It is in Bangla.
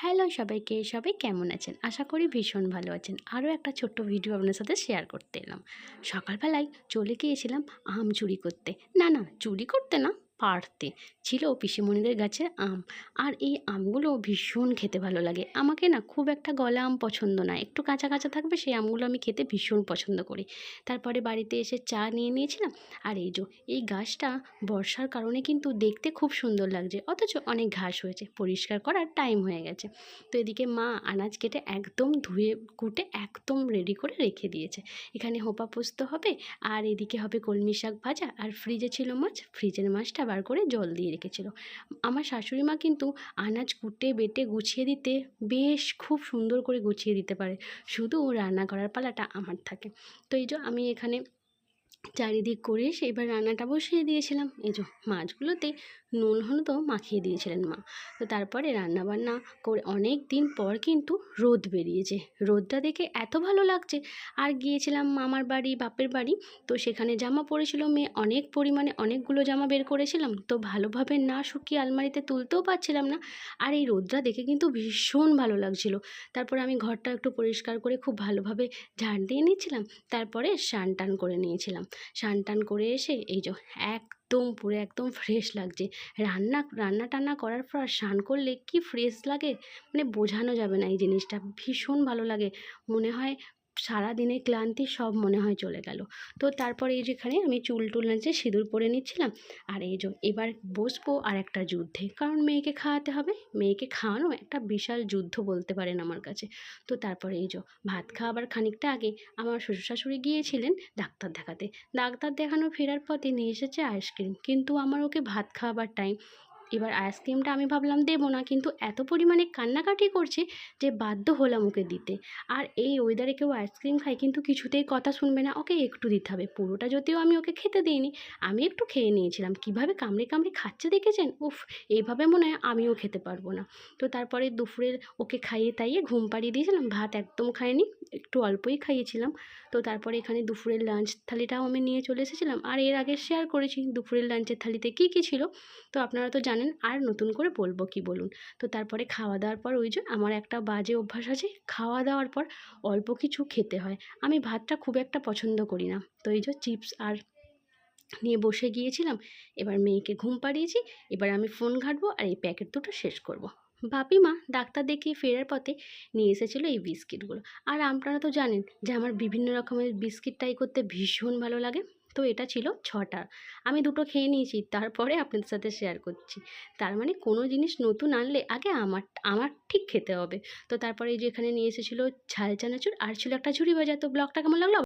হ্যালো সবাইকে, সবাই কেমন আছেন? আশা করি ভীষণ ভালো আছেন। আরও একটা ছোট্ট ভিডিও আপনার সাথে শেয়ার করতে এলাম। সকালবেলায় চলে গিয়েছিলাম আম চুরি করতে। না না, চুরি করতে না। পাড়তে ছিল পিসিমণিদের গাছের আম। আর এই আমগুলো ভীষণ খেতে ভালো লাগে। আমাকে না খুব একটা গলা আম পছন্দ না। একটু কাঁচা কাঁচা থাকবে, সেই আমগুলো আমি খেতে ভীষণ পছন্দ করি। তারপরে বাড়িতে এসে চা নিয়ে নিয়েছিলাম। আর এই যে, এই গাছটা বর্ষার কারণে কিন্তু দেখতে খুব সুন্দর লাগছে। অথচ অনেক ঘাস হয়েছে। পরিষ্কার করার টাইম হয়ে গেছে। তো এদিকে মা আনাজ কেটে একদম ধুয়ে কুটে একদম রেডি করে রেখে দিয়েছে। এখানে হোপা পোস্ত হবে, আর এদিকে হবে কলমি শাক ভাজা। আর ফ্রিজে ছিল মাছ। ফ্রিজের মাছটা বার করে জল দিয়ে রেখেছিল। আমার শাশুড়ি মা কিন্তু আনাজ কুটে, বেটে, গুছিয়ে দিতে বেশ খুব সুন্দর করে গুছিয়ে দিতে পারে। শুধু রান্না করার পালাটা আমার থাকে। তো এই যে আমি এখানে চারিদিক করে এসে এবার রান্নাটা বসিয়ে দিয়েছিলাম। এই যে মাছগুলোতে নুন হলুদও মাখিয়ে দিয়েছিলেন মা। তো তারপরে রান্না বান্না করে অনেক দিন পর কিন্তু রোদ বেরিয়েছে। রোদটা দেখে এত ভালো লাগছে। আর গিয়েছিলাম মামার বাড়ি, বাপের বাড়ি, তো সেখানে জামা পড়েছিল মেয়ে। অনেক পরিমাণে অনেকগুলো জামা বের করেছিলাম। তো ভালোভাবে না শুকিয়ে আলমারিতে তুলতেও পারছিলাম না। আর এই রোদটা দেখে কিন্তু ভীষণ ভালো লাগছিল। তারপরে আমি ঘরটা একটু পরিষ্কার করে খুব ভালোভাবে ঝাড় দিয়ে নিচ্ছিলাম। তারপরে স্নান টান করে নিয়েছিলাম। স্নান টান করে এসে এই যে একদম পুরো একদম ফ্রেশ লাগছে। রান্না রান্না টান্না করার পর স্নান করলে কি ফ্রেশ লাগে? মানে বোঝানো যাবে না এই জিনিসটা। ভীষণ ভালো লাগে। মনে হয় সারাদিনের ক্লান্তি সব মনে হয় চলে গেল। তো তারপরে এই যেখানে আমি চুল টুল নাচে সিঁদুর পরে নিচ্ছিলাম, আর এই যে এবার বসবো আর একটা যুদ্ধে। কারণ মেয়েকে খাওয়াতে হবে, মেয়েকে খাওয়ানো একটা বিশাল যুদ্ধ বলতে পারেন আমার কাছে। তো তারপরে এই যে ভাত খাওয়াবার খানিকটা আগে আমার শ্বশুর শাশুড়ি গিয়েছিলেন ডাক্তার দেখাতে। ডাক্তার দেখানো ফেরার পথে নিয়ে এসেছে আইসক্রিম কিন্তু আমার ওকে ভাত খাওয়াবার টাইম এবার আইসক্রিমটা আমি ভাবলাম দেবো না, কিন্তু এত পরিমাণে কান্নাকাটি করছে যে বাধ্য হলাম ওকে দিতে। আর এই ওয়েদারে কেউ আইসক্রিম খায়, কিন্তু কিছুতেই কথা শুনবে না, ওকে একটু দিতে হবে। পুরোটা যদিও আমি ওকে খেতে দিইনি, আমি একটু খেয়ে নিয়েছিলাম। কীভাবে কামড়ে কামড়ে খাচ্ছে দেখেছেন? উফ, এইভাবে মনে হয় আমিও খেতে পারব না। তো তারপরে দুপুরের ওকে খাইয়ে তাইয়ে ঘুম পাড়িয়ে দিয়েছিলাম, ভাত একদম খায়নি একটু অল্পই খাইয়েছিলাম। তো তারপরে এখানে দুপুরের লাঞ্চ থালিটাও আমি নিয়ে চলে এসেছিলাম। আর এর আগে শেয়ার করেছি, দুপুরের লাঞ্চের থালিতে কী কী ছিল? তো আপনারা তো জানেন আর নতুন করে বলব কি বলুন? তো তারপরে খাওয়া দাওয়ার পর ওই যে আমার একটা বাজে অভ্যাস আছে, খাওয়া দাওয়ার পর অল্প কিছু খেতে হয়। আমি ভাতটা খুব একটা পছন্দ করি না। তো এই যে চিপস আর নিয়ে বসে গিয়েছিলাম, এবার মেয়েকে ঘুম পাড়িয়েছি, এবার আমি ফোন ঘাঁটবো আর এই প্যাকেট দুটো শেষ করব। বাপি মা ডাক্তার দেখিয়ে ফেরার পথে নিয়ে এসেছিল এই বিস্কিটগুলো। আর আপনারা তো জানেন যে আমার বিভিন্ন রকমের বিস্কিট ট্রাই করতে ভীষণ ভালো লাগে। তো এটা ছিল ছটা। আমি দুটো খেয়ে নিয়েছি, তারপরে আপনাদের সাথে শেয়ার করছি। তার মানে কোনো জিনিস নতুন আনলে আগে আমার আমার ঠিক খেতে হবে। তো তারপরে এই যে এখানে নিয়ে এসেছিল ঝাল চানাচুর, আর ছিল একটা ঝুড়ি ভাজা। তো ব্লগটা কেমন লাগল?